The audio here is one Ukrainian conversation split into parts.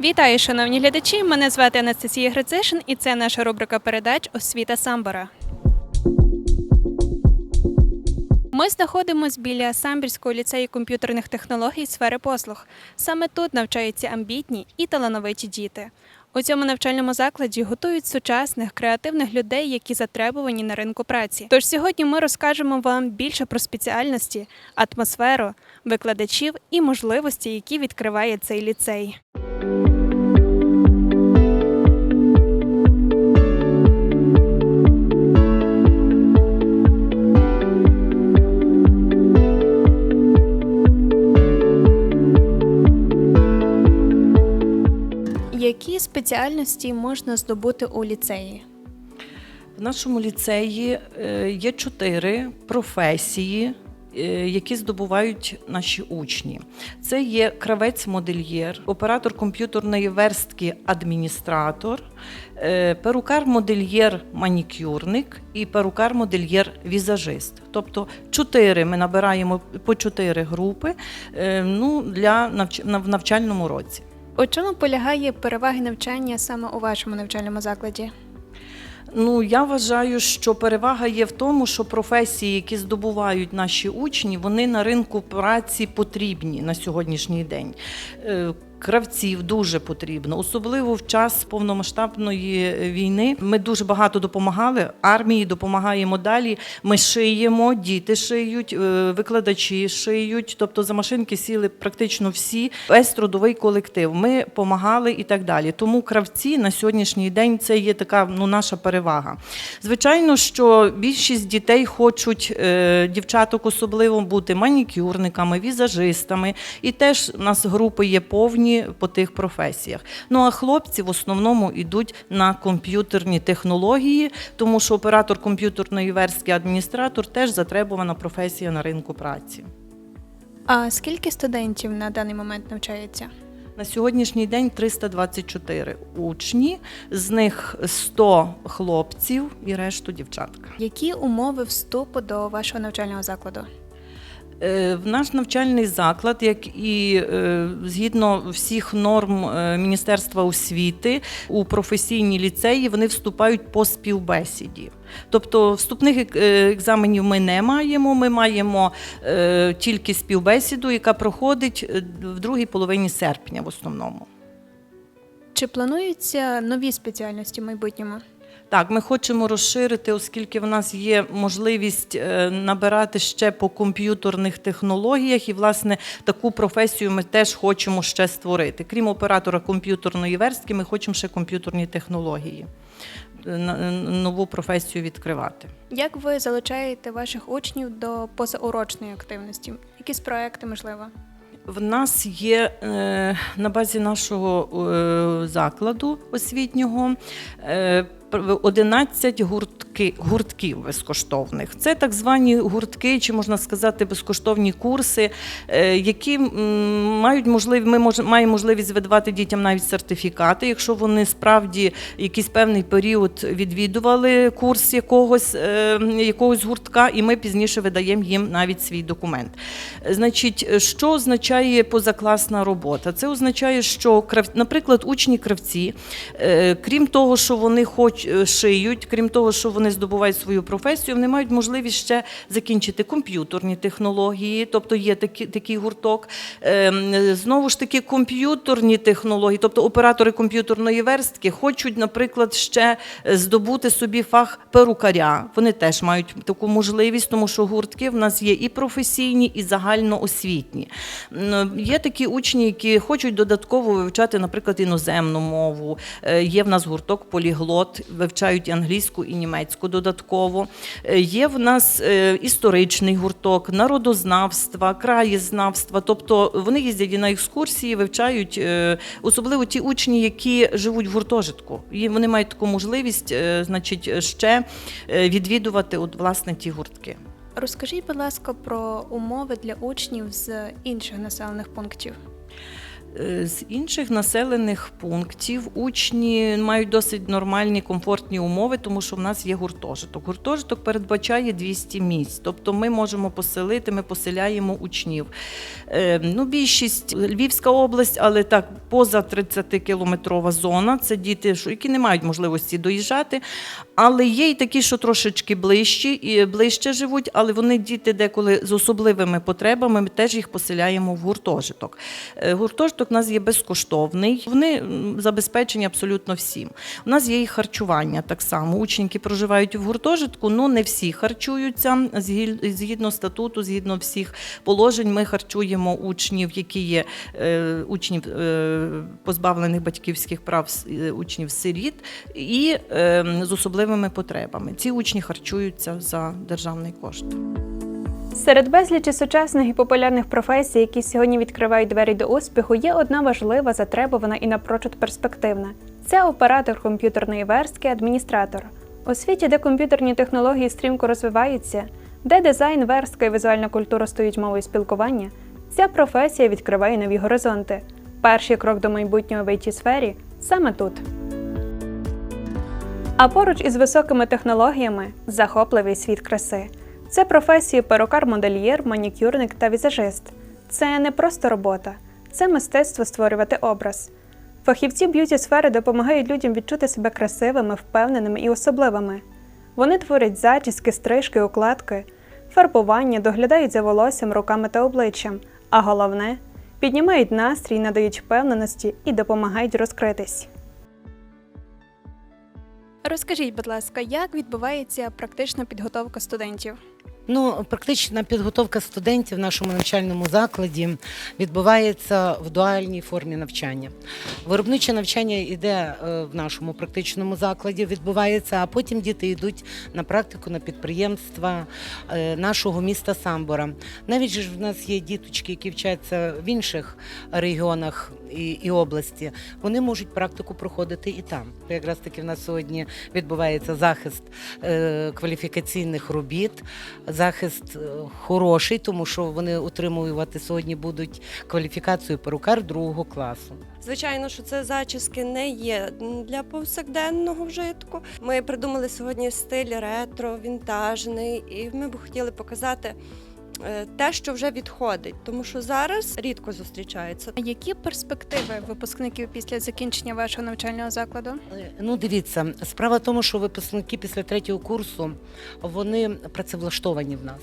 Вітаю, шановні глядачі! Мене звати Анастасія Грицишин і це наша рубрика передач Освіта Самбора. Ми знаходимося біля Самбірського ліцею комп'ютерних технологій сфери послуг. Саме тут навчаються амбітні і талановиті діти. У цьому навчальному закладі готують сучасних креативних людей, які затребувані на ринку праці. Тож сьогодні ми розкажемо вам більше про спеціальності, атмосферу, викладачів і можливості, які відкриває цей ліцей. Які спеціальності можна здобути у ліцеї? В нашому ліцеї е, є чотири професії, е, які здобувають наші учні. Це є кравець-модельєр, оператор комп'ютерної верстки, адміністратор, е, перукар-модельєр, манікюрник і перукар-модельєр-візажист. Тобто чотири ми набираємо по чотири групи ну, для в навчальному році. У чому полягає переваги навчання саме у вашому навчальному закладі? Ну, я вважаю, що перевага є в тому, що професії, які здобувають наші учні, вони на ринку праці потрібні на сьогоднішній день. Кравців дуже потрібно, особливо в час повномасштабної війни. Ми дуже багато допомагали армії, допомагаємо далі. Ми шиємо, діти шиють, е, викладачі шиють. Тобто за машинки сіли практично всі, весь трудовий колектив. Ми допомагали і так далі. Тому кравці на сьогоднішній день це є така ну, наша перевага. Звичайно, що більшість дітей хочуть, е, дівчаток особливо, бути манікюрниками, візажистами. І теж у нас групи є повні по тих професіях. Ну а хлопці в основному йдуть на комп'ютерні технології, тому що оператор комп'ютерної верстки, адміністратор теж затребувана професія на ринку праці. А скільки студентів на даний момент навчається? На сьогоднішній день 324 учні, з них 100 хлопців і решту дівчатка. Які умови вступу до вашого навчального закладу? Е, В наш навчальний заклад, як і е, згідно всіх норм е, Міністерства освіти, у професійні ліцеї вони вступають по співбесіді. Тобто вступних екзаменів ми не маємо. Ми маємо тільки співбесіду, яка проходить в другій половині серпня в основному. Чи плануються нові спеціальності в майбутньому? Так, ми хочемо розширити, оскільки в нас є можливість е, набирати ще по комп'ютерних технологіях, і власне таку професію ми теж хочемо ще створити. Крім оператора комп'ютерної верстки, ми хочемо ще комп'ютерні технології, е, е, нову професію відкривати. Як ви залучаєте ваших учнів до позаурочної активності? Якісь проекти, можливо? В нас є на базі нашого закладу освітнього 11 гуртки, гуртків безкоштовних. Це так звані гуртки, чи можна сказати, безкоштовні курси, е, які мають можливість, ми мож, маємо можливість видавати дітям навіть сертифікати, якщо вони справді якийсь певний період відвідували курс якогось, е, якогось гуртка, і ми пізніше видаємо їм навіть свій документ. Значить, що означає позакласна робота? Це означає, що наприклад, учні кравці, е, крім того, що вони хоч е, шиють, крім того, що вони здобувають свою професію, вони мають можливість ще закінчити комп'ютерні технології, тобто є такі, такий гурток. Ем, Знову ж таки, комп'ютерні технології, тобто оператори комп'ютерної верстки, хочуть, наприклад, ще е, здобути собі фах перукаря. Вони теж мають таку можливість, тому що гуртки в нас є і професійні, і загальноосвітні. Є такі учні, які хочуть додатково вивчати, наприклад, іноземну мову. Е, Є в нас гурток поліглот, вивчають англійську і німецьку додатково. Е, Є в нас е, історичний гурток, народознавства, краєзнавства. Тобто вони їздять і на екскурсії, вивчають, е, особливо ті учні, які живуть в гуртожитку. І вони мають таку можливість, значить, ще відвідувати от, власне ті гуртки. Розкажіть, будь ласка, про умови для учнів з інших населених пунктів. Е, З інших населених пунктів учні мають досить нормальні комфортні умови, тому що в нас є гуртожиток. Гуртожиток передбачає 200 місць, тобто ми можемо поселити, ми поселяємо учнів. Е, Ну, більшість Львівська область, але так поза 30-кілометрова зона. Це діти, які не мають можливості доїжджати. Але є й такі, що трошечки ближчі і ближче живуть, але вони діти деколи з особливими потребами. Ми теж їх поселяємо в гуртожиток. Е, Гуртожиток у нас є безкоштовний. Вони забезпечені абсолютно всім. У нас є і харчування так само. Учні, які проживають в гуртожитку, ну не всі харчуються згідно статуту, згідно всіх положень. Ми харчуємо учнів, які є е, учнів е, позбавлених батьківських прав, е, учнів сиріт і е, з особливими потребами. Ці учні харчуються за державний кошт. Серед безлічі сучасних і популярних професій, які сьогодні відкривають двері до успіху, є одна важлива, затребувана і напрочуд перспективна. Це оператор комп'ютерної верстки, адміністратор. У світі, де комп'ютерні технології стрімко розвиваються, де дизайн, верстка і візуальна культура стають мовою спілкування, ця професія відкриває нові горизонти. Перший крок до майбутнього в it сфері саме тут. А поруч із високими технологіями захопливий світ краси. Це професії перукар-модельєр, манікюрник та візажист. Це не просто робота, це мистецтво створювати образ. Фахівці б'юті сфери допомагають людям відчути себе красивими, впевненими і особливими. Вони творять зачіски, стрижки, укладки, фарбування, доглядають за волоссям, руками та обличчям, а головне піднімають настрій, надають впевненості і допомагають розкритись. Розкажіть, будь ласка, як відбувається практична підготовка студентів? Ну, практична підготовка студентів в нашому навчальному закладі відбувається в дуальній формі навчання. Виробниче навчання йде е, в нашому практичному закладі, відбувається, а потім діти йдуть на практику на підприємства е, нашого міста Самбора. Навіть ж в нас є діточки, які вчаться в інших регіонах і, і області. Вони можуть практику проходити і там. Якраз таки в нас сьогодні відбувається захист е, кваліфікаційних робіт захист е, хороший, тому що вони отримувати сьогодні будуть кваліфікацію перукар другого класу. Звичайно, що це зачіски не є для повсякденного вжитку. Ми придумали сьогодні стиль ретро, вінтажний, і ми б хотіли показати те, що вже відходить, тому що зараз рідко зустрічається. Які перспективи випускників після закінчення вашого навчального закладу? Е, Ну, дивіться, справа в тому, що випускники після третього курсу вони працевлаштовані в нас.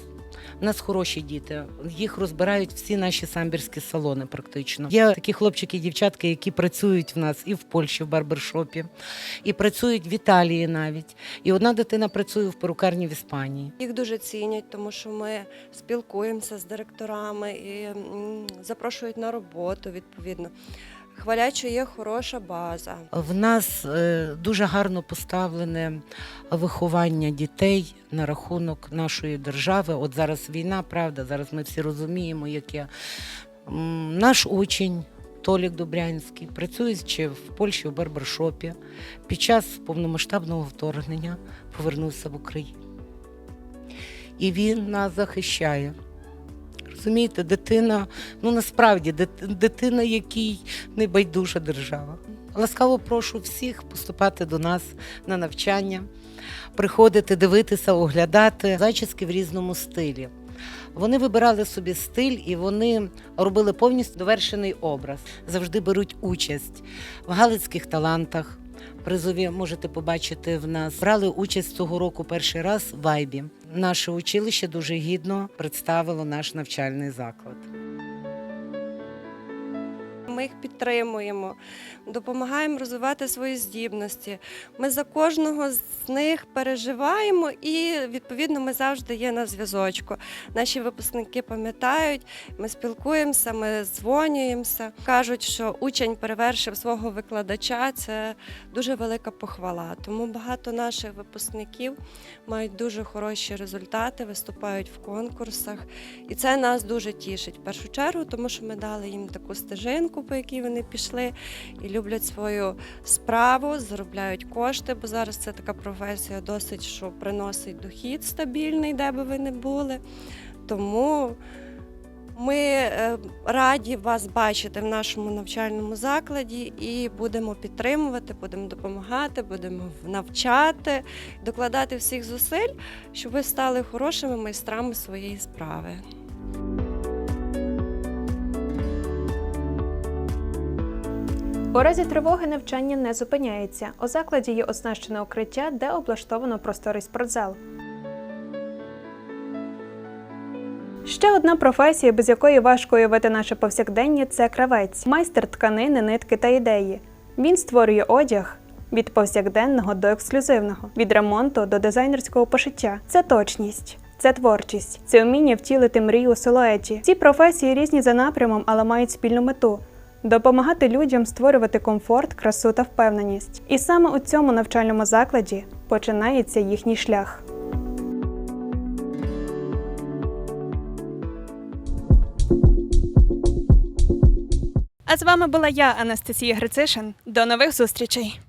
У нас хороші діти, їх розбирають всі наші самбірські салони. Практично є такі хлопчики і дівчатки, які працюють в нас і в Польщі, в барбершопі, і працюють в Італії навіть. І одна дитина працює в перукарні в Іспанії. Їх дуже цінять, тому що ми спілкуємося з директорами і запрошують на роботу відповідно. Хвалять, що є хороша база. В нас е, дуже гарно поставлене виховання дітей на рахунок нашої держави. От зараз війна, правда, зараз ми всі розуміємо, яке наш учень. Толік Добрянський, працюючи в Польщі в барбершопі, під час повномасштабного вторгнення повернувся в Україну. І він нас захищає. Розумієте, дитина, ну насправді дитина, якій не держава. Ласкаво прошу всіх поступати до нас на навчання, приходити, дивитися, оглядати зачіски в різному стилі. Вони вибирали собі стиль і вони робили повністю довершений образ. Завжди беруть участь в галицьких талантах. Призові можете побачити в нас. Брали участь цього року перший раз в Вайбі. Наше училище дуже гідно представило наш навчальний заклад. Ми їх підтримуємо, допомагаємо розвивати свої здібності. Ми за кожного з них переживаємо і відповідно ми завжди є на зв'язочку. Наші випускники пам'ятають, ми спілкуємося, ми дзвонюємося. Кажуть, що учень перевершив свого викладача. Це дуже велика похвала. Тому багато наших випускників мають дуже хороші результати, виступають в конкурсах. І це нас дуже тішить в першу чергу, тому що ми дали їм таку стежинку, по якій вони пішли і люблять свою справу, заробляють кошти, бо зараз це така професія досить, що приносить дохід стабільний, де би ви не були. Тому Ми е, раді вас бачити в нашому навчальному закладі і будемо підтримувати, будемо допомагати, будемо навчати, докладати всіх зусиль, щоб ви стали хорошими майстрами своєї справи. У разі тривоги навчання не зупиняється. У закладі є оснащене укриття, де облаштовано просторий спортзал. Ще одна професія, без якої важко уявити наше повсякдення, це кравець, майстер тканини, нитки та ідеї. Він створює одяг від повсякденного до ексклюзивного, від ремонту до дизайнерського пошиття. Це точність. Це творчість, це вміння втілити мрію у силуеті. Ці професії різні за напрямом, але мають спільну мету допомагати людям створювати комфорт, красу та впевненість. І саме у цьому навчальному закладі починається їхній шлях. А з вами була я, Анастасія Грицишин. До нових зустрічей!